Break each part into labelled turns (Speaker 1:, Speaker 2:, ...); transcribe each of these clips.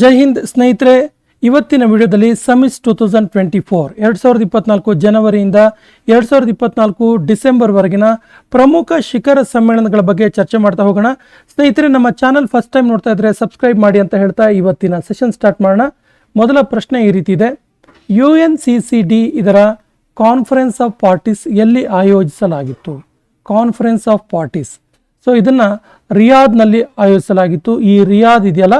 Speaker 1: ಜೈ ಹಿಂದ್ ಸ್ನೇಹಿತರೆ, ಇವತ್ತಿನ ವಿಡಿಯೋದಲ್ಲಿ summits two thousand twenty four ಎರಡು ಸಾವಿರದ ಇಪ್ಪತ್ನಾಲ್ಕು ಜನವರಿಯಿಂದ ಎರಡು ಸಾವಿರದ ಇಪ್ಪತ್ನಾಲ್ಕು ಡಿಸೆಂಬರ್ವರೆಗಿನ ಪ್ರಮುಖ ಶಿಖರ ಸಮ್ಮೇಳನಗಳ ಬಗ್ಗೆ ಚರ್ಚೆ ಮಾಡ್ತಾ ಹೋಗೋಣ. ಸ್ನೇಹಿತರೆ, ನಮ್ಮ ಚಾನಲ್ ಫಸ್ಟ್ ಟೈಮ್ ನೋಡ್ತಾ ಇದ್ರೆ ಸಬ್ಸ್ಕ್ರೈಬ್ ಮಾಡಿ ಅಂತ ಹೇಳ್ತಾ ಇವತ್ತಿನ ಸೆಷನ್ ಸ್ಟಾರ್ಟ್ ಮಾಡೋಣ. ಮೊದಲ ಪ್ರಶ್ನೆ ಈ ರೀತಿ ಇದೆ. U N C C D ಇದರ ಕಾನ್ಫರೆನ್ಸ್ ಆಫ್ ಪಾರ್ಟೀಸ್ ಎಲ್ಲಿ ಆಯೋಜಿಸಲಾಗಿತ್ತು? ಕಾನ್ಫರೆನ್ಸ್ ಆಫ್ ಪಾರ್ಟೀಸ್ ಸೊ ಇದನ್ನು ರಿಯಾದ್ನಲ್ಲಿ ಆಯೋಜಿಸಲಾಗಿತ್ತು. ಈ ರಿಯಾದ್ ಇದೆಯಲ್ಲ?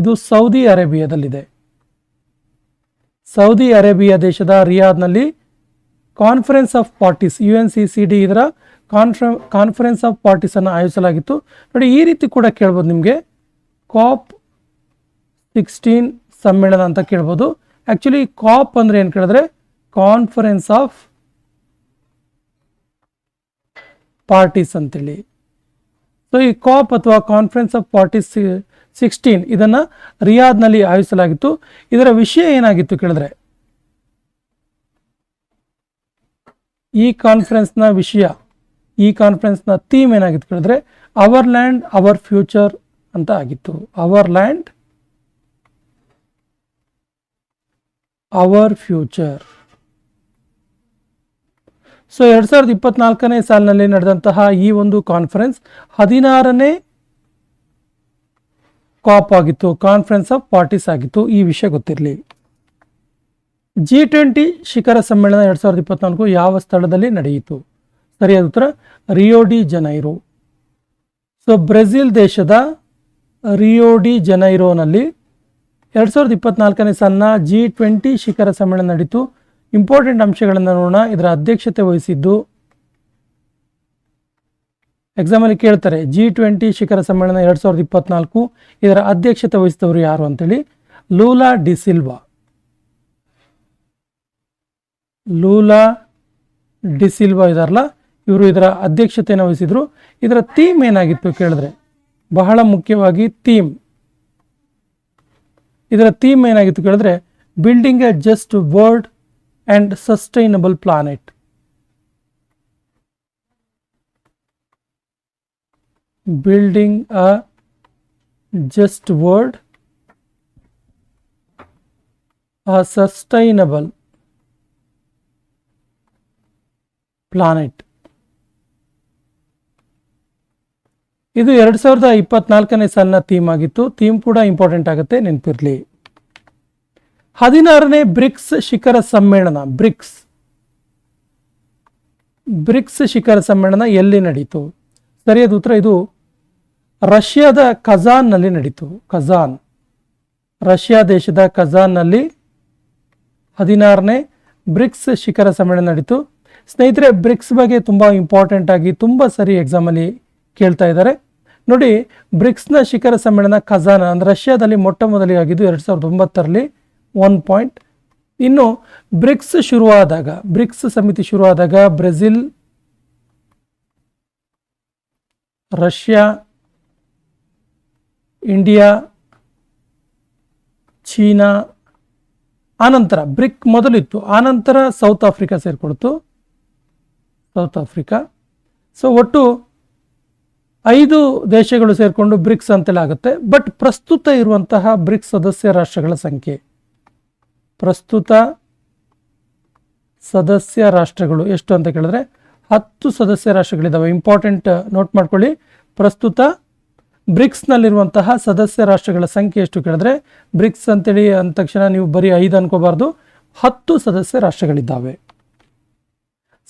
Speaker 1: ಇದು ಸೌದಿ ಅರೇಬಿಯಾದಲ್ಲಿದೆ. ಸೌದಿ ಅರೇಬಿಯಾ ದೇಶದ ರಿಯಾದ್ನಲ್ಲಿ conference of parties U N C C D ಇದರ ಕಾನ್ಫ್ರ, ಕಾನ್ಫರೆನ್ಸ್ ಆಫ್ ಪಾರ್ಟೀಸನ್ನು ಆಯೋಜಿಸಲಾಗಿತ್ತು. ನೋಡಿ, ಈ ರೀತಿ ಕೂಡ ಕೇಳ್ಬೋದು ನಿಮಗೆ. ಕಾಪ್ ಸಿಕ್ಸ್ಟೀನ್ ಸಮ್ಮೇಳನ ಅಂತ ಕೇಳ್ಬೋದು. ಆ್ಯಕ್ಚುಲಿ ಕಾಪ್ ಅಂದರೆ ಏನು ಕೇಳಿದ್ರೆ? ಕಾನ್ಫರೆನ್ಸ್ ಆಫ್ ಪಾರ್ಟೀಸ್ ಅಂತೇಳಿ. ಸೊ, ಈ ಕಾಪ್ ಅಥವಾ ಕಾನ್ಫರೆನ್ಸ್ ಆಫ್ ಪಾರ್ಟೀಸ್ ಸಿಕ್ಸ್ಟೀನ್ ಇದನ್ನು ರಿಯಾದ್ನಲ್ಲಿ ಆಯೋಜಿಸಲಾಗಿತ್ತು. ಇದರ ವಿಷಯ ಏನಾಗಿತ್ತು ಕೇಳಿದ್ರೆ, ಈ ಕಾನ್ಫರೆನ್ಸ್ನ ವಿಷಯ, ಈ ಕಾನ್ಫರೆನ್ಸ್ನ ಥೀಮ್ ಏನಾಗಿತ್ತು ಕೇಳಿದ್ರೆ ಅವರ್ ಲ್ಯಾಂಡ್ ಅವರ್ ಫ್ಯೂಚರ್ ಅಂತ ಆಗಿತ್ತು. Our land our future so ಎರಡು ಸಾವಿರದ ಇಪ್ಪತ್ನಾಲ್ಕನೇ ಸಾಲಿನಲ್ಲಿ ನಡೆದಂತಹ ಈ ಒಂದು ಕಾನ್ಫರೆನ್ಸ್ ಹದಿನಾರನೇ ಕಾಪ್ ಆಗಿತ್ತು ಕಾನ್ಫರೆನ್ಸ್ ಆಫ್ ಪಾರ್ಟೀಸ್ ಆಗಿತ್ತು, ಈ ವಿಷಯ ಗೊತ್ತಿರಲಿ. ಜಿ ಟ್ವೆಂಟಿ ಶಿಖರ ಸಮ್ಮೇಳನ ಎರಡು ಸಾವಿರದ ಇಪ್ಪತ್ನಾಲ್ಕು ಯಾವ ಸ್ಥಳದಲ್ಲಿ ನಡೆಯಿತು? ಸರಿಯಾದ ಉತ್ತರ ರಿಯೋಡಿ ಜನೈರೋ ಸೊ ಬ್ರೆಜಿಲ್ ದೇಶದ ರಿಯೋಡಿ ಜನೈರೋನಲ್ಲಿ ಎರಡು ಸಾವಿರದ ಇಪ್ಪತ್ನಾಲ್ಕನೇ ಸಣ್ಣ ಜಿ ಟ್ವೆಂಟಿ ಶಿಖರ ಸಮ್ಮೇಳನ ನಡೀತು. ಇಂಪಾರ್ಟೆಂಟ್ ಅಂಶಗಳನ್ನು ನೋಡೋಣ. ಇದರ ಅಧ್ಯಕ್ಷತೆ ವಹಿಸಿದ್ದು ಎಕ್ಸಾಮಲ್ಲಿ ಕೇಳ್ತಾರೆ ಜಿ ಟ್ವೆಂಟಿ ಶಿಖರ ಸಮ್ಮೇಳನ ಎರಡು ಸಾವಿರದ ಇಪ್ಪತ್ನಾಲ್ಕು, ಇದರ ಅಧ್ಯಕ್ಷತೆ ವಹಿಸಿದವರು ಯಾರು ಅಂತೇಳಿ, ಲೂಲಾ ಡಿಸಿಲ್ವಾ ಲೂಲಾ ಡಿಸಿಲ್ವಾ ಇದಾರಲ್ಲ, ಇವರು ಇದರ ಅಧ್ಯಕ್ಷತೆಯನ್ನು ವಹಿಸಿದ್ರು. ಇದರ ಥೀಮ್ ಏನಾಗಿತ್ತು ಕೇಳಿದ್ರೆ, ಬಹಳ ಮುಖ್ಯವಾಗಿ ಥೀಮ್ ಇದರ ಥೀಮ್ ಏನಾಗಿತ್ತು ಕೇಳಿದ್ರೆ building a just world and sustainable planet building a just world a sustainable planet. ಇದು ಎರಡು ಸಾವಿರದ ಇಪ್ಪತ್ನಾಲ್ಕನೇ ಸಾಲಿನ ಥೀಮ್ ಆಗಿತ್ತು. ಥೀಮ್ ಕೂಡ ಇಂಪಾರ್ಟೆಂಟ್ ಆಗುತ್ತೆ, ನೆನಪಿರಲಿ. ಹದಿನಾರನೇ ಬ್ರಿಕ್ಸ್ ಶಿಖರ ಸಮ್ಮೇಳನ ಬ್ರಿಕ್ಸ್ ಬ್ರಿಕ್ಸ್ ಶಿಖರ ಸಮ್ಮೇಳನ ಎಲ್ಲಿ ನಡೀತು? ಸರಿಯಾದ ಉತ್ತರ ಇದು ರಷ್ಯಾದ ಕಜಾನ್ನಲ್ಲಿ ನಡೀತು. ಕಜಾನ್ ರಷ್ಯಾ ದೇಶದ ಕಜಾನ್ನಲ್ಲಿ ಹದಿನಾರನೇ ಬ್ರಿಕ್ಸ್ ಶಿಖರ ಸಮ್ಮೇಳನ ನಡೀತು. ಸ್ನೇಹಿತರೆ, ಬ್ರಿಕ್ಸ್ ಬಗ್ಗೆ ತುಂಬ ಇಂಪಾರ್ಟೆಂಟ್ ಆಗಿ ತುಂಬ ಸರಿ ಎಕ್ಸಾಮಲ್ಲಿ ಕೇಳ್ತಾ ಇದ್ದಾರೆ. ನೋಡಿ, ಬ್ರಿಕ್ಸ್ನ ಶಿಖರ ಸಮ್ಮೇಳನ ಖಜಾನ, ಅಂದರೆ ರಷ್ಯಾದಲ್ಲಿ ಮೊಟ್ಟ ಮೊದಲಿಗೆ ಆಗಿದ್ದು ಎರಡು ಸಾವಿರದ ಒಂಬತ್ತರಲ್ಲಿ ಒನ್ ಪಾಯಿಂಟ್ ಇನ್ನು ಬ್ರಿಕ್ಸ್ ಶುರುವಾದಾಗ, ಬ್ರಿಕ್ಸ್ ಸಮಿತಿ ಶುರುವಾದಾಗ ಬ್ರೆಜಿಲ್, ರಷ್ಯಾ ಇಂಡಿಯಾ, ಚೀನಾ, ಆನಂತರ ಬ್ರಿಕ್ ಮೊದಲಿತ್ತು. ಆನಂತರ South Africa ಸೇರಿಕೊಳ್ತು. South Africa. So ಒಟ್ಟು ಐದು ದೇಶಗಳು ಸೇರಿಕೊಂಡು ಬ್ರಿಕ್ಸ್ ಅಂತೆಲ್ಲ ಆಗುತ್ತೆ. ಬಟ್ ಪ್ರಸ್ತುತ ಇರುವಂತಹ ಬ್ರಿಕ್ಸ್ ಸದಸ್ಯ ರಾಷ್ಟ್ರಗಳ ಸಂಖ್ಯೆ. ಪ್ರಸ್ತುತ ಸದಸ್ಯ ರಾಷ್ಟ್ರಗಳು ಎಷ್ಟು ಅಂತ ಕೇಳಿದ್ರೆ ಹತ್ತು ಸದಸ್ಯ ರಾಷ್ಟ್ರಗಳಿದ್ದಾವೆ ಇಂಪಾರ್ಟೆಂಟ್ ನೋಟ್ ಮಾಡ್ಕೊಳ್ಳಿ. ಪ್ರಸ್ತುತ ಬ್ರಿಕ್ಸ್ನಲ್ಲಿರುವಂತಹ ಸದಸ್ಯ ರಾಷ್ಟ್ರಗಳ ಸಂಖ್ಯೆ ಎಷ್ಟು ಕೇಳಿದ್ರೆ, ಬ್ರಿಕ್ಸ್ ಅಂತೇಳಿ ಅಂದ ತಕ್ಷಣ ನೀವು ಬರೀ ಐದು ಅನ್ಕೋಬಾರ್ದು. ಹತ್ತು ಸದಸ್ಯ ರಾಷ್ಟ್ರಗಳಿದ್ದಾವೆ.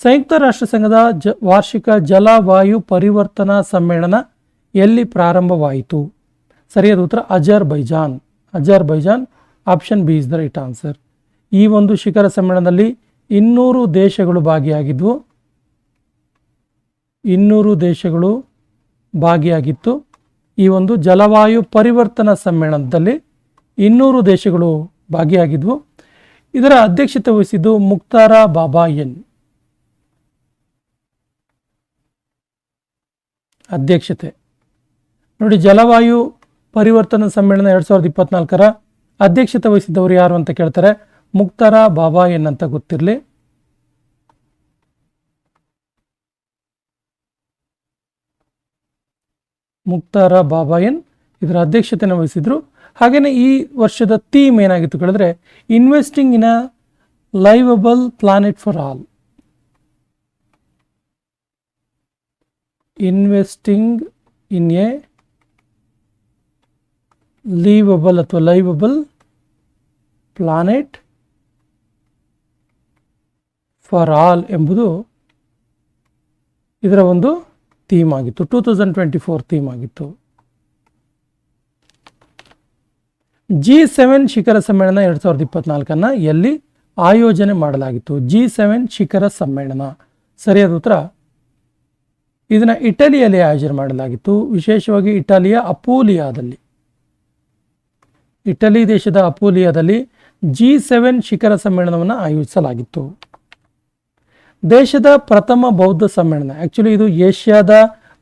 Speaker 1: ಸಂಯುಕ್ತ ರಾಷ್ಟ್ರ ಸಂಘದ ಜ, ವಾರ್ಷಿಕ ಜಲವಾಯು ಪರಿವರ್ತನಾ ಸಮ್ಮೇಳನ ಎಲ್ಲಿ ಪ್ರಾರಂಭವಾಯಿತು? ಸರಿಯಾದ ಉತ್ತರ Azerbaijan Azerbaijan option B is the right answer. ಈ ಒಂದು ಶಿಖರ ಸಮ್ಮೇಳನದಲ್ಲಿ ಇನ್ನೂರು ದೇಶಗಳು ಭಾಗಿಯಾಗಿದ್ವು. ಇನ್ನೂರು ದೇಶಗಳು ಭಾಗಿಯಾಗಿತ್ತು. ಈ ಒಂದು ಜಲವಾಯು ಪರಿವರ್ತನಾ ಸಮ್ಮೇಳನದಲ್ಲಿ ಇನ್ನೂರು ದೇಶಗಳು ಭಾಗಿಯಾಗಿದ್ವು. ಇದರ ಅಧ್ಯಕ್ಷತೆ ವಹಿಸಿದ್ದು ಮುಕ್ತಾರ ಬಾಬಾ ಎನ್. ಅಧ್ಯಕ್ಷತೆ. ನೋಡಿ, ಜಲವಾಯು ಪರಿವರ್ತನಾ ಸಮ್ಮೇಳನ ಎರಡು ಸಾವಿರದ ಇಪ್ಪತ್ನಾಲ್ಕರ ಅಧ್ಯಕ್ಷತೆ ವಹಿಸಿದ್ದವರು ಯಾರು ಅಂತ ಕೇಳ್ತಾರೆ. ಮುಕ್ತಾರ ಬಾಬಾ ಎನ್ ಅಂತ ಗೊತ್ತಿರಲಿ. ಮುಕ್ತಾರ ಬಾಬಾಯನ್ ಇದರ ಅಧ್ಯಕ್ಷತೆಯನ್ನು ವಹಿಸಿದ್ರು. ಹಾಗೆಯೇ ಈ ವರ್ಷದ ಥೀಮ್ ಏನಾಗಿತ್ತು ಕೇಳಿದ್ರೆ, investing in a livable planet for all. Investing in a livable ಅಥವಾ ಲೈವಬಲ್ ಪ್ಲಾನೆಟ್ ಫಾರ್ ಆಲ್ ಎಂಬುದು ಇದರ ಒಂದು ಥೀಮ್ ಆಗಿತ್ತು. Two thousand twenty four theme ಆಗಿತ್ತು. ಜಿ ಸೆವೆನ್ ಶಿಖರ ಸಮ್ಮೇಳನ ಎರಡು ಸಾವಿರದ ಇಪ್ಪತ್ನಾಲ್ಕನ್ನು ಎಲ್ಲಿ ಆಯೋಜನೆ ಮಾಡಲಾಗಿತ್ತು? ಜಿ ಸೆವೆನ್ ಶಿಖರ ಸಮ್ಮೇಳನ. ಸರಿಯಾದ ಉತ್ತರ? ಇದನ್ನು ಇಟಲಿಯಲ್ಲಿ ಆಯೋಜನೆ ಮಾಡಲಾಗಿತ್ತು. ವಿಶೇಷವಾಗಿ ಇಟಲಿಯ ಅಪೋಲಿಯಾದಲ್ಲಿ. ಇಟಲಿ ದೇಶದ ಅಪೋಲಿಯಾದಲ್ಲಿ ಜಿ ಸೆವೆನ್ ಶಿಖರ ಸಮ್ಮೇಳನವನ್ನು ಆಯೋಜಿಸಲಾಗಿತ್ತು. ದೇಶದ ಪ್ರಥಮ ಬೌದ್ಧ ಸಮ್ಮೇಳನ. ಆ್ಯಕ್ಚುಲಿ ಇದು ಏಷ್ಯಾದ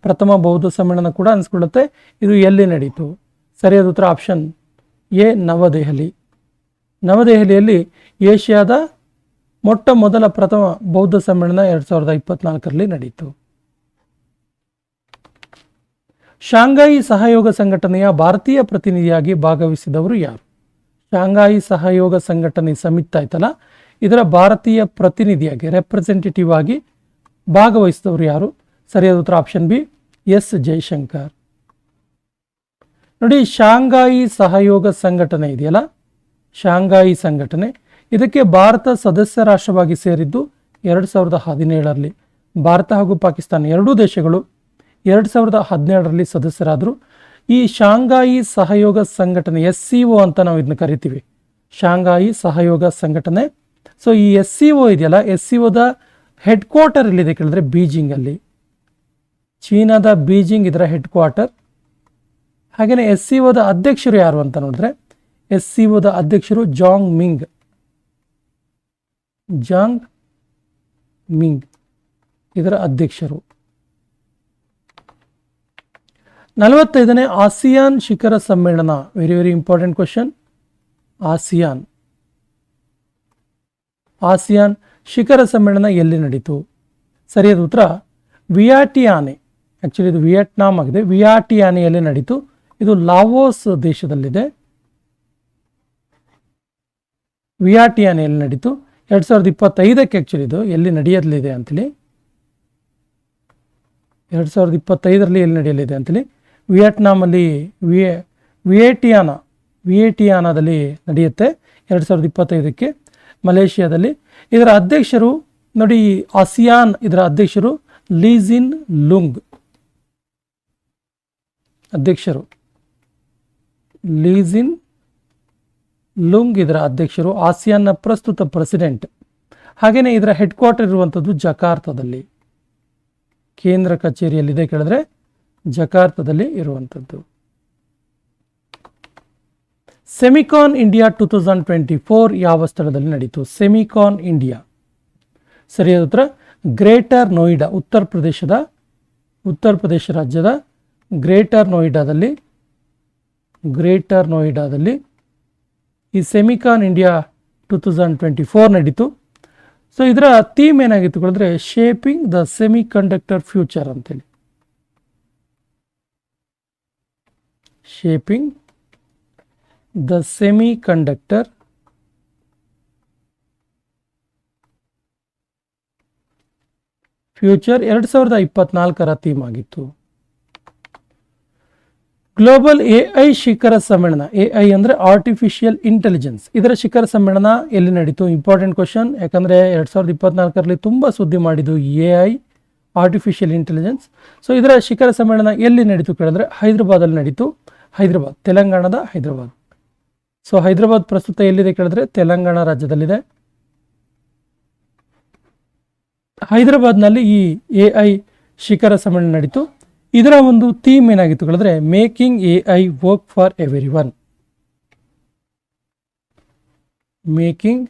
Speaker 1: ಪ್ರಥಮ ಬೌದ್ಧ ಸಮ್ಮೇಳನ ಕೂಡ ಅನಿಸ್ಕೊಳ್ಳುತ್ತೆ. ಇದು ಎಲ್ಲಿ ನಡೀತು? ಸರಿಯಾದ ಉತ್ತರ ಆಪ್ಷನ್ ಎ, ನವದೆಹಲಿ. ನವದೆಹಲಿಯಲ್ಲಿ ಏಷ್ಯಾದ ಮೊಟ್ಟ ಮೊದಲ ಪ್ರಥಮ ಬೌದ್ಧ ಸಮ್ಮೇಳನ ಎರಡು ಸಾವಿರದ ಇಪ್ಪತ್ನಾಲ್ಕರಲ್ಲಿ ನಡೀತು. ಶಾಂಘಾಯಿ ಸಹಯೋಗ ಸಂಘಟನೆಯ ಭಾರತೀಯ ಪ್ರತಿನಿಧಿಯಾಗಿ ಭಾಗವಹಿಸಿದವರು ಯಾರು? ಶಾಂಘಾಯಿ ಸಹಯೋಗ ಸಂಘಟನೆ ಸಮಿತಿ ಆಯ್ತಲ್ಲ? ಇದರ ಭಾರತೀಯ ಪ್ರತಿನಿಧಿಯಾಗಿ ರೆಪ್ರೆಸೆಂಟೇಟಿವ್ ಆಗಿ ಭಾಗವಹಿಸಿದವರು ಯಾರು? ಸರಿಯಾದ ಉತ್ತರ ಆಪ್ಷನ್ ಬಿ ಎಸ್ ಜೈಶಂಕರ್. ನೋಡಿ, ಶಾಂಘಾಯಿ ಸಹಯೋಗ ಸಂಘಟನೆ ಇದೆಯಲ್ಲ? ಶಾಂಘಾಯಿ ಸಂಘಟನೆ. ಇದಕ್ಕೆ ಭಾರತ ಸದಸ್ಯ ರಾಷ್ಟ್ರವಾಗಿ ಸೇರಿದ್ದು ಎರಡು ಸಾವಿರದ ಹದಿನೇಳರಲ್ಲಿ. ಭಾರತ ಹಾಗೂ ಪಾಕಿಸ್ತಾನ ಎರಡೂ ದೇಶಗಳು ಎರಡು ಸಾವಿರದ ಹದಿನೇಳರಲ್ಲಿ ಸದಸ್ಯರಾದರು. ಈ ಶಾಂಘಾಯಿ ಸಹಯೋಗ ಸಂಘಟನೆ ಎಸ್ ಸಿ ಒ ಅಂತ ನಾವು ಇದನ್ನು ಕರಿತೀವಿ. ಶಾಂಘಾಯಿ ಸಹಯೋಗ ಸಂಘಟನೆ. ಸೊ ಈ ಎಸ್ ಸಿ ಒ ಇದೆಯಲ್ಲ ಎಸ್ ಸಿ ಒದ ಹೆಡ್ ಕ್ವಾರ್ಟರ್ ಎಲ್ಲಿದೆ ಕೇಳಿದ್ರೆ ಬೀಜಿಂಗಲ್ಲಿ ಚೀನಾದ ಬೀಜಿಂಗ್ ಇದರ ಹೆಡ್ ಕ್ವಾರ್ಟರ್ ಹಾಗೆಯೇ ಎಸ್ ಸಿ ಒದ ಅಧ್ಯಕ್ಷರು ಯಾರು ಅಂತ ನೋಡಿದ್ರೆ ಎಸ್ ಸಿ ಒದ ಅಧ್ಯಕ್ಷರು ಜಾಂಗ್ ಮಿಂಗ್ ಜಾಂಗ್ ಮಿಂಗ್ ಇದರ ಅಧ್ಯಕ್ಷರು. ನಲವತ್ತೈದನೇ ಆಸಿಯಾನ್ ಶಿಖರ ಸಮ್ಮೇಳನ very very important question ASEAN. ASEAN ಶಿಖರ ಸಮ್ಮೇಳನ ಎಲ್ಲಿ ನಡೀತು? ಸರಿಯಾದ ಉತ್ತರ, ವಿಯಾಟಿಯಾನೆ. ಆ್ಯಕ್ಚುಲಿ ಇದು ವಿಯೆಟ್ನಾಮ್ ಆಗಿದೆ. ವಿಯಾಟಿಯಾನೆಯಲ್ಲಿ ನಡೀತು. ಇದು ಲಾವೋಸ್ ದೇಶದಲ್ಲಿದೆ. ವಿಯಾಟಿಯಾನೆಯಲ್ಲಿ ನಡೀತು. ಎರಡು ಸಾವಿರದ ಇಪ್ಪತ್ತೈದಕ್ಕೆ ಆ್ಯಕ್ಚುಲಿ ಇದು ಎಲ್ಲಿ ನಡೆಯಲಿದೆ ಅಂತೇಳಿ. ಎರಡು ಸಾವಿರದ ಇಪ್ಪತ್ತೈದರಲ್ಲಿ ಎಲ್ಲಿ ನಡೆಯಲಿದೆ ಅಂತೇಳಿ. ವಿಯಟ್ನಾಮಲ್ಲಿ ವಿಯೆ, ವಿಯೇಟಿಯಾನ, ವಿಯೇಟಿಯಾನದಲ್ಲಿ ನಡೆಯುತ್ತೆ. ಎರಡು ಸಾವಿರದ ಇಪ್ಪತ್ತೈದಕ್ಕೆ ಮಲೇಷಿಯಾದಲ್ಲಿ. ಇದರ ಅಧ್ಯಕ್ಷರು ನೋಡಿ, ಆಸಿಯಾನ್ ಇದರ ಅಧ್ಯಕ್ಷರು ಲೀಜಿನ್ ಲುಂಗ್. ಅಧ್ಯಕ್ಷರು ಲೀಜಿನ್ ಲುಂಗ್ ಇದರ ಅಧ್ಯಕ್ಷರು, ಆಸಿಯಾನ್ನ ಪ್ರಸ್ತುತ ಪ್ರೆಸಿಡೆಂಟ್. ಹಾಗೆಯೇ ಇದರ ಹೆಡ್ ಕ್ವಾರ್ಟರ್ ಇರುವಂಥದ್ದು ಜಕಾರ್ತದಲ್ಲಿ. ಕೇಂದ್ರ ಕಚೇರಿಯಲ್ಲಿದೆ ಕೇಳಿದ್ರೆ ಜಕಾರ್ತದಲ್ಲಿ ಇರುವಂಥದ್ದು. Semicon India two thousand twenty four ಯಾವ ಸ್ಥಳದಲ್ಲಿ ನಡೀತು? Semicon India. ಸರಿಯಾದ ಉತ್ತರ, ಗ್ರೇಟರ್ ನೋಯ್ಡಾ, ಉತ್ತರ ಪ್ರದೇಶದ, ಉತ್ತರ ಪ್ರದೇಶ ರಾಜ್ಯದ ಗ್ರೇಟರ್ ನೋಯ್ಡಾದಲ್ಲಿ ಗ್ರೇಟರ್ ನೋಯ್ಡಾದಲ್ಲಿ ಈ Semicon India two thousand twenty four ನಡೀತು. ಸೊ ಇದರ ಥೀಮ್ ಏನಾಗಿತ್ತು ಅಂದರೆ shaping the semi conductor future ಅಂತೇಳಿ. ಶೇಪಿಂಗ್ ದ semiconductor ಫ್ಯೂಚರ್ ಎರಡು ಸಾವಿರದ ಇಪ್ಪತ್ನಾಲ್ಕರ ಥೀಮ್ ಆಗಿತ್ತು. ಗ್ಲೋಬಲ್ ಎ ಐ ಶಿಖರ ಸಮ್ಮೇಳನ, ಎ ಐ ಅಂದರೆ ಆರ್ಟಿಫಿಷಿಯಲ್ ಇಂಟೆಲಿಜೆನ್ಸ್. ಇದರ ಶಿಖರ ಸಮ್ಮೇಳನ ಎಲ್ಲಿ ನಡೀತು? ಇಂಪಾರ್ಟೆಂಟ್ ಕ್ವಶನ್, ಯಾಕಂದರೆ ಎರಡು ಸಾವಿರದ ಇಪ್ಪತ್ನಾಲ್ಕರಲ್ಲಿ ತುಂಬ ಸುದ್ದಿ ಮಾಡಿದ್ದು A I, artificial intelligence. So ಇದರ ಶಿಖರ ಸಮ್ಮೇಳನ ಎಲ್ಲಿ ನಡೀತು ಕೇಳಿದ್ರೆ ಹೈದರಾಬಾದಲ್ಲಿ ನಡೀತು. ಹೈದರಾಬಾದ್, ತೆಲಂಗಾಣದ ಹೈದರಾಬಾದ್. ಸೊ ಹೈದರಾಬಾದ್ ಪ್ರಸ್ತುತ ಎಲ್ಲಿದೆ ಕೇಳಿದ್ರೆ ತೆಲಂಗಾಣ ರಾಜ್ಯದಲ್ಲಿದೆ. ಹೈದರಾಬಾದ್ನಲ್ಲಿ ಈ ಎ ಐ ಶಿಖರ ಸಮ್ಮೇಳನ ನಡೀತು. ಇದರ ಒಂದು ಥೀಮ್ ಏನಾಗಿತ್ತು ಕೇಳಿದ್ರೆ, making A I work for everyone making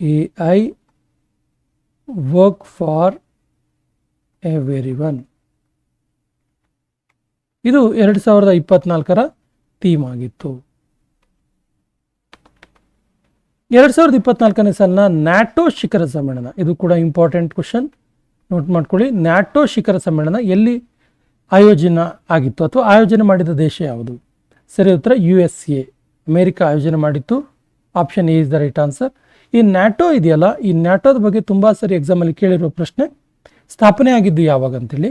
Speaker 1: A I work for everyone ಇದು ಎರಡು ಸಾವಿರದ ಇಪ್ಪತ್ನಾಲ್ಕರ ಥೀಮ್ ಆಗಿತ್ತು. ಎರಡು ಸಾವಿರದ ಇಪ್ಪತ್ನಾಲ್ಕನೇ ಸಾಲಿನ ನ್ಯಾಟೋ ಶಿಖರ ಸಮ್ಮೇಳನ. ಇದು ಕೂಡ ಇಂಪಾರ್ಟೆಂಟ್ ಕ್ವಶನ್ ನೋಟ್ ಮಾಡ್ಕೊಳ್ಳಿ, ನ್ಯಾಟೋ ಶಿಖರ ಸಮ್ಮೇಳನ ಎಲ್ಲಿ ಆಯೋಜನ ಆಗಿತ್ತು ಅಥವಾ ಆಯೋಜನೆ ಮಾಡಿದ ದೇಶ ಯಾವುದು? ಸರಿ, ಉತ್ತರ ಯು ಎಸ್ ಎ ಅಮೇರಿಕ ಆಯೋಜನೆ ಮಾಡಿತ್ತು. Option A is the right answer ಈ ನ್ಯಾಟೋ ಇದೆಯಲ್ಲ, ಈ ನ್ಯಾಟೋದ ಬಗ್ಗೆ ತುಂಬ ಸರಿ ಎಕ್ಸಾಮಲ್ಲಿ ಕೇಳಿರುವ ಪ್ರಶ್ನೆ ಸ್ಥಾಪನೆ ಆಗಿದ್ದು ಯಾವಾಗ ಅಂತೇಳಿ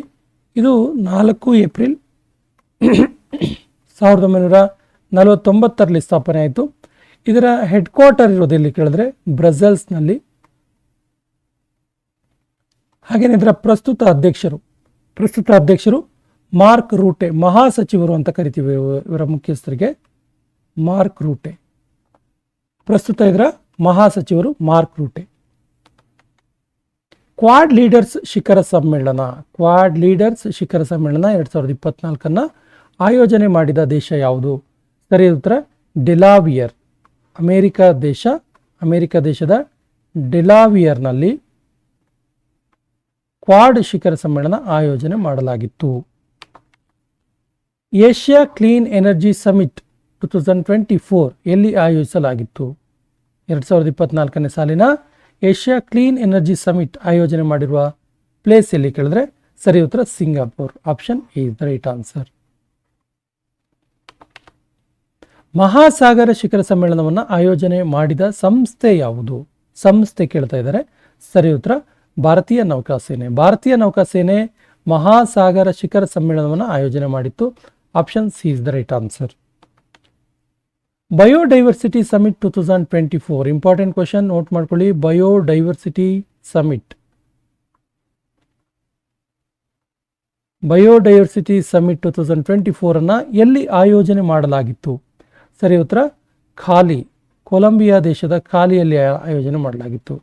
Speaker 1: ಇದು ನಾಲ್ಕು ಏಪ್ರಿಲ್ ಸಾವಿರದ ಒಂಬೈನೂರ ನಲವತ್ತೊಂಬತ್ತರಲ್ಲಿ ಸ್ಥಾಪನೆ ಆಯಿತು. ಇದರ ಹೆಡ್ ಕ್ವಾರ್ಟರ್ ಇರೋದು ಇಲ್ಲಿ ಕೇಳಿದ್ರೆ ಬ್ರಸೆಲ್ಸ್ನಲ್ಲಿ ಹಾಗೇನೆ ಇದರ ಪ್ರಸ್ತುತ ಅಧ್ಯಕ್ಷರು ಪ್ರಸ್ತುತ ಅಧ್ಯಕ್ಷರು ಮಾರ್ಕ್ ರೂಟೆ ಮಹಾಸಚಿವರು ಅಂತ ಕರಿತೀವಿ ಇವ- ಇವರ ಮುಖ್ಯಸ್ಥರಿಗೆ. Mark Rutte. ಪ್ರಸ್ತುತ ಇದರ ಮಹಾಸಚಿವರು ಮಾರ್ಕ್ ರೂಟೆ. ಕ್ವಾಡ್ ಲೀಡರ್ಸ್ ಶಿಖರ ಸಮ್ಮೇಳನ, ಕ್ವಾಡ್ ಲೀಡರ್ಸ್ ಶಿಖರ ಸಮ್ಮೇಳನ ಎರಡ್ ಸಾವಿರದ ಇಪ್ಪತ್ನಾಲ್ಕನ್ನು ಆಯೋಜನೆ ಮಾಡಿದ ದೇಶ ಯಾವುದು? ಸರಿ ಉತ್ತರ, ಡೆಲಾವಿಯರ್. ಅಮೇರಿಕ ದೇಶ, ಅಮೇರಿಕ ದೇಶದ ಡೆಲಾವಿಯರ್ನಲ್ಲಿ ಕ್ವಾಡ್ ಶಿಖರ ಸಮ್ಮೇಳನ ಆಯೋಜನೆ ಮಾಡಲಾಗಿತ್ತು. Asia clean energy summit two thousand twenty four ಎಲ್ಲಿ ಆಯೋಜಿಸಲಾಗಿತ್ತು? ಎರಡು ಸಾವಿರದ ಇಪ್ಪತ್ನಾಲ್ಕನೇ ಸಾಲಿನ ಏಷ್ಯಾ ಕ್ಲೀನ್ ಎನರ್ಜಿ ಸಮಿಟ್ ಆಯೋಜನೆ ಮಾಡಿರುವ ಪ್ಲೇಸ್ ಎಲ್ಲಿ ಕೇಳಿದ್ರೆ ಸರಿ ಉತ್ತರ Singapore. Option is the right answer. ಮಹಾಸಾಗರ ಶಿಖರ ಸಮ್ಮೇಳನವನ್ನು ಆಯೋಜನೆ ಮಾಡಿದ ಸಂಸ್ಥೆ ಯಾವುದು? ಸಂಸ್ಥೆ ಕೇಳ್ತಾ ಇದ್ದಾರೆ. ಸರಿ, ಉತ್ತರ. ಭಾರತೀಯ ನೌಕಾಸೇನೆ ಭಾರತೀಯ ನೌಕಾಸೇನೆ ಮಹಾಸಾಗರ ಶಿಖರ ಸಮ್ಮೇಳನವನ್ನು ಆಯೋಜನೆ ಮಾಡಿತ್ತು. Option C is the right answer biodiversity summit two thousand twenty four important question note ಮಾಡ್ಕೊಳ್ಳಿ. Biodiversity summit biodiversity summit two thousand twenty ಫೋರನ್ನು ಎಲ್ಲಿ ಆಯೋಜನೆ ಮಾಡಲಾಗಿತ್ತು? ಸರಿ, ಉತ್ತರ. ಖಾಲಿ. ಕೊಲಂಬಿಯಾ ದೇಶದ ಖಾಲಿಯಲ್ಲಿ ಆಯೋಜನೆ ಮಾಡಲಾಗಿತ್ತು.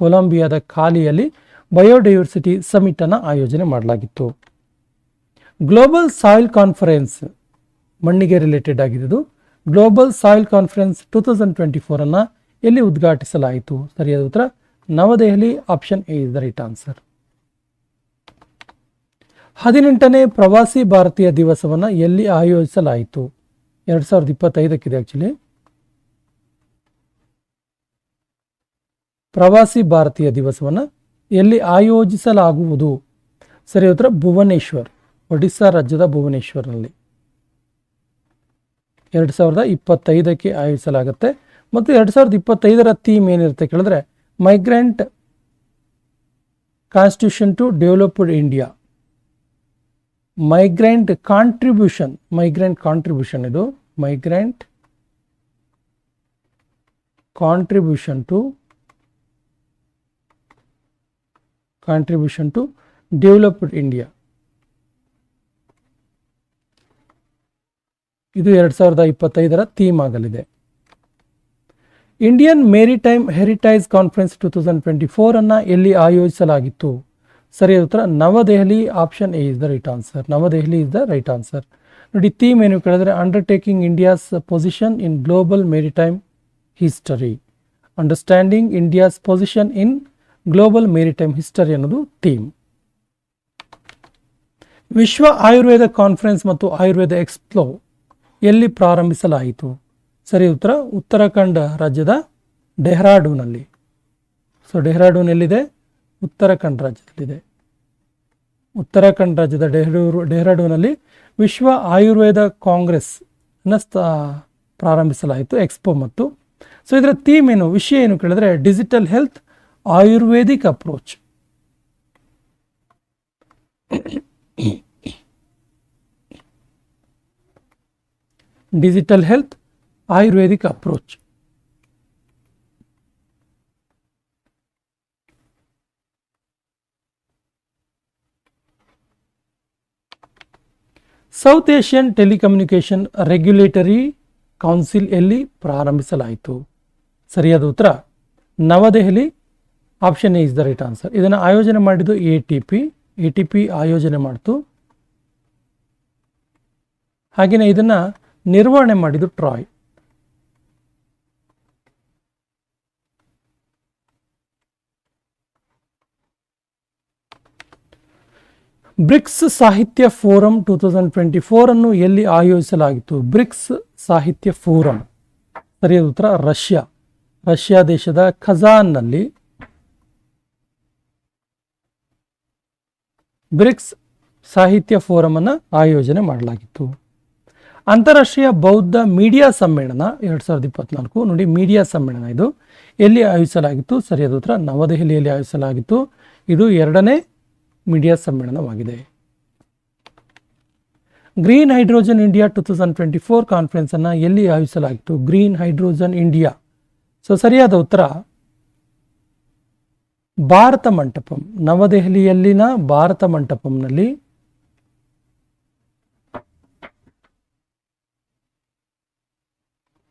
Speaker 1: ಕೊಲಂಬಿಯಾದ ಖಾಲಿಯಲ್ಲಿ ಬಯೋಡೈವರ್ಸಿಟಿ ಸಮಿಟ್ ಅನ್ನು ಆಯೋಜನೆ ಮಾಡಲಾಗಿತ್ತು. ಗ್ಲೋಬಲ್ ಸಾಯಿಲ್ ಕಾನ್ಫರೆನ್ಸ್ ಮಣ್ಣಿಗೆ ರಿಲೇಟೆಡ್ ಆಗಿದ್ದು, global soil conference two thousand twenty ಫೋರನ್ನು ಎಲ್ಲಿ ಉದ್ಘಾಟಿಸಲಾಯಿತು? ಸರಿಯಾದ ಉತ್ತರ, ನವದೆಹಲಿ, option A is the right answer. ಹದಿನೆಂಟನೇ ಪ್ರವಾಸಿ ಭಾರತೀಯ ದಿವಸವನ್ನು ಎಲ್ಲಿ ಆಯೋಜಿಸಲಾಯಿತು? ಎರಡು ಸಾವಿರದ ಇಪ್ಪತ್ತೈದಕ್ಕಿದೆ ಆ್ಯಕ್ಚುಲಿ ಪ್ರವಾಸಿ ಭಾರತೀಯ ದಿವಸವನ್ನು ಎಲ್ಲಿ ಆಯೋಜಿಸಲಾಗುವುದು? ಸರಿ, ಉತ್ತರ ಭುವನೇಶ್ವರ್, ಒಡಿಸ್ಸಾ ರಾಜ್ಯದ ಭುವನೇಶ್ವರ್ನಲ್ಲಿ. ಎರಡು ಸಾವಿರದ ಇಪ್ಪತ್ತೈದಕ್ಕೆ ಆಯೋಜಿಸಲಾಗುತ್ತೆ. ಮತ್ತು ಎರಡು ಸಾವಿರದ ಇಪ್ಪತ್ತೈದರ ಥೀಮ್ ಏನಿರುತ್ತೆ ಕೇಳಿದ್ರೆ migrant constitution to developed India migrant contribution migrant contribution ಇದು. Migrant contribution to contribution to developed India ಇದು ಎರಡು ಸಾವಿರದ ಇಪ್ಪತ್ತೈದರ ಥೀಮ್ ಆಗಲಿದೆ. Indian maritime heritage conference two thousand twenty ಫೋರನ್ನು ಎಲ್ಲಿ ಆಯೋಜಿಸಲಾಗಿತ್ತು? ಸರಿಯಾದ ಉತ್ತರ ನವದೆಹಲಿ option A is the right answer New Delhi is the right answer ನೋಡಿ ಥೀಮ್ ಏನು ಕೇಳಿದ್ರೆ undertaking India's position in global maritime history understanding India's position in global maritime history ಅನ್ನೋದು theme ವಿಶ್ವ Ayurveda conference ಮತ್ತು ಆಯುರ್ವೇದ ಎಕ್ಸ್ಪ್ಲೋ ಎಲ್ಲಿ ಪ್ರಾರಂಭಿಸಲಾಯಿತು? ಸರಿ, ಉತ್ತರ, ಉತ್ತರಾಖಂಡ ರಾಜ್ಯದ ಡೆಹ್ರಾಡೂನಲ್ಲಿ. ಸೊ ಡೆಹ್ರಾಡೂನ್ ಎಲ್ಲಿದೆ? ಉತ್ತರಾಖಂಡ್ ರಾಜ್ಯದಲ್ಲಿದೆ. ಉತ್ತರಾಖಂಡ್ ರಾಜ್ಯದ ಡೆಹ್ರೂರು, ಡೆಹ್ರಾಡೂನಲ್ಲಿ ವಿಶ್ವ ಆಯುರ್ವೇದ ಕಾಂಗ್ರೆಸ್ ಅನ್ನ ಸ್ಥಾ, ಪ್ರಾರಂಭಿಸಲಾಯಿತು, ಎಕ್ಸ್ಪೋ ಮತ್ತು. ಸೊ ಇದರ ಥೀಮ್ ಏನು, ವಿಷಯ ಏನು ಕೇಳಿದ್ರೆ digital health ayurvedic approach digital health ayurvedic approach South Asian telecommunication regulatory council ಎಲ್ಲಿ ಪ್ರಾರಂಭಿಸಲಾಯಿತು. ಸರಿಯಾದ ಉತ್ತರ? ನವದೆಹಲಿ? Option A is the right answer ಇದನ್ನು ಆಯೋಜನೆ ಮಾಡಿದ್ದು A T P A T P ಆಯೋಜನೆ ಮಾಡಿತು. ಹಾಗೆಯೇ ಇದನ್ನು ನಿರ್ವಹಣೆ ಮಾಡಿದ್ದು ಟ್ರಾಯ್ ಬ್ರಿಕ್ಸ್ ಸಾಹಿತ್ಯ forum two thousand twenty four ಅನ್ನು ಎಲ್ಲಿ ಆಯೋಜಿಸಲಾಗಿತ್ತು? ಬ್ರಿಕ್ಸ್ ಸಾಹಿತ್ಯ ಫೋರಂ. ಸರಿಯಾದ ಉತ್ತರ, ರಷ್ಯಾ. ರಷ್ಯಾ ದೇಶದ ಖಜಾನ್ನಲ್ಲಿ. ಬ್ರಿಕ್ಸ್ ಸಾಹಿತ್ಯ ಫೋರಂ ಅನ್ನು ಆಯೋಜನೆ ಮಾಡಲಾಗಿತ್ತು. ಅಂತಾರಾಷ್ಟ್ರೀಯ ಬೌದ್ಧ ಮೀಡಿಯಾ ಸಮ್ಮೇಳನ ಎರಡು ಸಾವಿರದ ಇಪ್ಪತ್ನಾಲ್ಕು. ನೋಡಿ, ಮೀಡಿಯಾ ಸಮ್ಮೇಳನ ಇದು. ಎಲ್ಲಿ ಆಯೋಜಿಸಲಾಗಿತ್ತು? ಸರಿಯಾದ ಉತ್ತರ, ನವದೆಹಲಿಯಲ್ಲಿ ಆಯೋಜಿಸಲಾಗಿತ್ತು. ಇದು ಎರಡನೇ media ಸಮ್ಮೇಳನವಾಗಿದೆ. Green hydrogen India two thousand twenty four ಕಾನ್ಫರೆನ್ಸನ್ನು ಎಲ್ಲಿ ಆಯೋಜಿಸಲಾಗಿತ್ತು? Green hydrogen India. ಸೊ ಸರಿಯಾದ ಉತ್ತರ, ಭಾರತ ಮಂಟಪಂ. ನವದೆಹಲಿಯಲ್ಲಿನ ಭಾರತ ಮಂಟಪಂನಲ್ಲಿ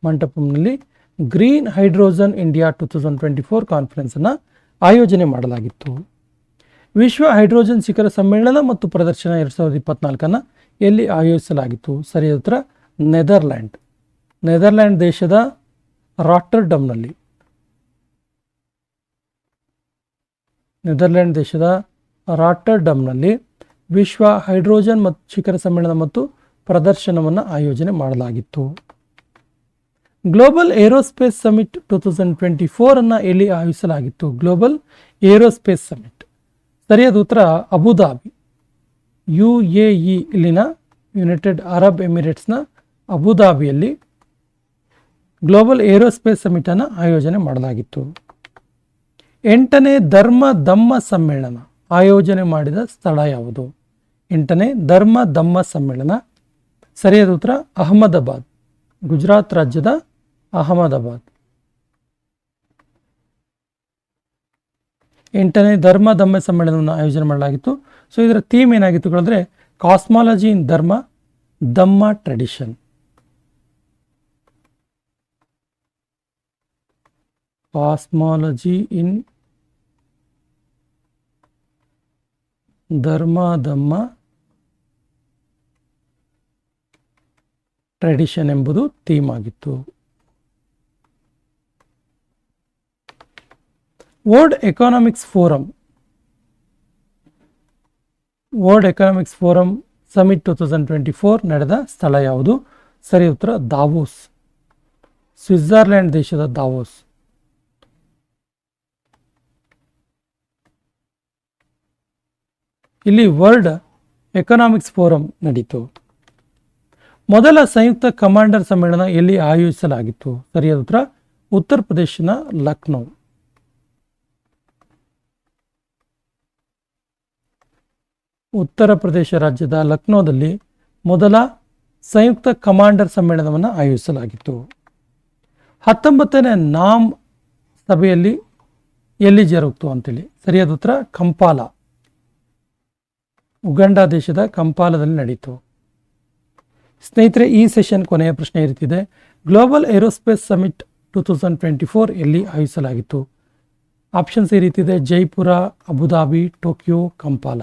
Speaker 1: ಮಂಟಪಂನಲ್ಲಿ green hydrogen India two thousand twenty four ಕಾನ್ಫರೆನ್ಸನ್ನು ಆಯೋಜನೆ ಮಾಡಲಾಗಿತ್ತು. ವಿಶ್ವ ಹೈಡ್ರೋಜನ್ ಶಿಖರ ಸಮ್ಮೇಳನ ಮತ್ತು ಪ್ರದರ್ಶನ ಎರಡು ಸಾವಿರದ ಇಪ್ಪತ್ನಾಲ್ಕನ್ನು ಎಲ್ಲಿ ಆಯೋಜಿಸಲಾಗಿತ್ತು? ಸರಿಯಾದ ಉತ್ತರ, ನೆದರ್ಲ್ಯಾಂಡ್. ನೆದರ್ಲ್ಯಾಂಡ್ ದೇಶದ ರಾಟರ್ಡಮ್ನಲ್ಲಿ ನೆದರ್ಲ್ಯಾಂಡ್ ದೇಶದ ರಾಟರ್ಡಮ್ನಲ್ಲಿ ವಿಶ್ವ ಹೈಡ್ರೋಜನ್ ಮತ್ತು ಶಿಖರ ಸಮ್ಮೇಳನ ಮತ್ತು ಪ್ರದರ್ಶನವನ್ನು ಆಯೋಜನೆ ಮಾಡಲಾಗಿತ್ತು. Global aerospace summit two thousand twenty ಫೋರನ್ನು ಎಲ್ಲಿ ಆಯೋಜಿಸಲಾಗಿತ್ತು? ಗ್ಲೋಬಲ್ ಏರೋಸ್ಪೇಸ್ ಸಮಿಟ್ ಸರಿಯಾದ ಉತ್ತರ Abu Dhabi U A E ಇಲ್ಲಿನ ಯುನೈಟೆಡ್ ಅರಬ್ ಎಮಿರೇಟ್ಸ್ನ ಅಬುದಾಬಿಯಲ್ಲಿ ಗ್ಲೋಬಲ್ ಏರೋಸ್ಪೇಸ್ ಸಮಿಟನ್ನು ಆಯೋಜನೆ ಮಾಡಲಾಗಿತ್ತು. ಎಂಟನೇ ಧರ್ಮ ದಮ್ಮ ಸಮ್ಮೇಳನ ಆಯೋಜನೆ ಮಾಡಿದ ಸ್ಥಳ ಯಾವುದು? ಎಂಟನೇ ಧರ್ಮ ದಮ್ಮ ಸಮ್ಮೇಳನ. ಸರಿಯಾದ ಉತ್ತರ ಅಹಮದಾಬಾದ್, ಗುಜರಾತ್ ರಾಜ್ಯದ ಅಹಮದಾಬಾದ್. ಎಂಟನೇ ಧರ್ಮ ದಮ್ಮ ಸಮ್ಮೇಳನವನ್ನು ಆಯೋಜನೆ ಮಾಡಲಾಗಿತ್ತು. ಸೊ ಇದರ ಥೀಮ್ ಏನಾಗಿತ್ತು ಅಂದರೆ cosmology in dharma ದಮ್ಮ tradition cosmology in dharma dhamma tradition ಎಂಬುದು ಥೀಮ್ ಆಗಿತ್ತು. World economics forum world economics forum summit two thousand twenty four ನಡೆದ ಸ್ಥಳ ಯಾವುದು? ಸರಿ, ಉತ್ತರ ದಾವೋಸ್. ಸ್ವಿಟ್ಜರ್ಲೆಂಡ್ ದೇಶದ ದಾವೋಸ್. ಇಲ್ಲಿ ವರ್ಲ್ಡ್ ಎಕನಾಮಿಕ್ಸ್ ಫೋರಂ ನಡೀತು. ಮೊದಲ ಸಂಯುಕ್ತ ಕಮಾಂಡರ್ ಸಮ್ಮೇಳನ ಎಲ್ಲಿ ಆಯೋಜಿಸಲಾಗಿತ್ತು? ಸರಿಯಾದ ಉತ್ತರ? ಉತ್ತರ ಪ್ರದೇಶನ ಲಕ್ನೋ. ಉತ್ತರ ಪ್ರದೇಶ ರಾಜ್ಯದ ಲಕ್ನೋದಲ್ಲಿ ಮೊದಲ ಸಂಯುಕ್ತ ಕಮಾಂಡರ್ ಸಮ್ಮೇಳನವನ್ನು ಆಯೋಜಿಸಲಾಗಿತ್ತು. ಹತ್ತೊಂಬತ್ತನೇ ನಾಮ್ ಸಭೆಯಲ್ಲಿ ಎಲ್ಲಿ ಜರುಗಿತು ಅಂತೇಳಿ. ಸರಿಯಾದ ಉತ್ತರ ಕಂಪಾಲ. ಉಗಂಡ ದೇಶದ ಕಂಪಾಲದಲ್ಲಿ ನಡೀತು. ಸ್ನೇಹಿತರೆ, ಈ ಸೆಷನ್ ಕೊನೆಯ ಪ್ರಶ್ನೆ ಇರುತ್ತಿದೆ global aerospace summit two thousand twenty four ಎಲ್ಲಿ ಆಯೋಜಿಸಲಾಗಿತ್ತು? ಆಪ್ಷನ್ಸ್ ಈ ರೀತಿದೆ Jaipur, Abu Dhabi, Tokyo, Kampala.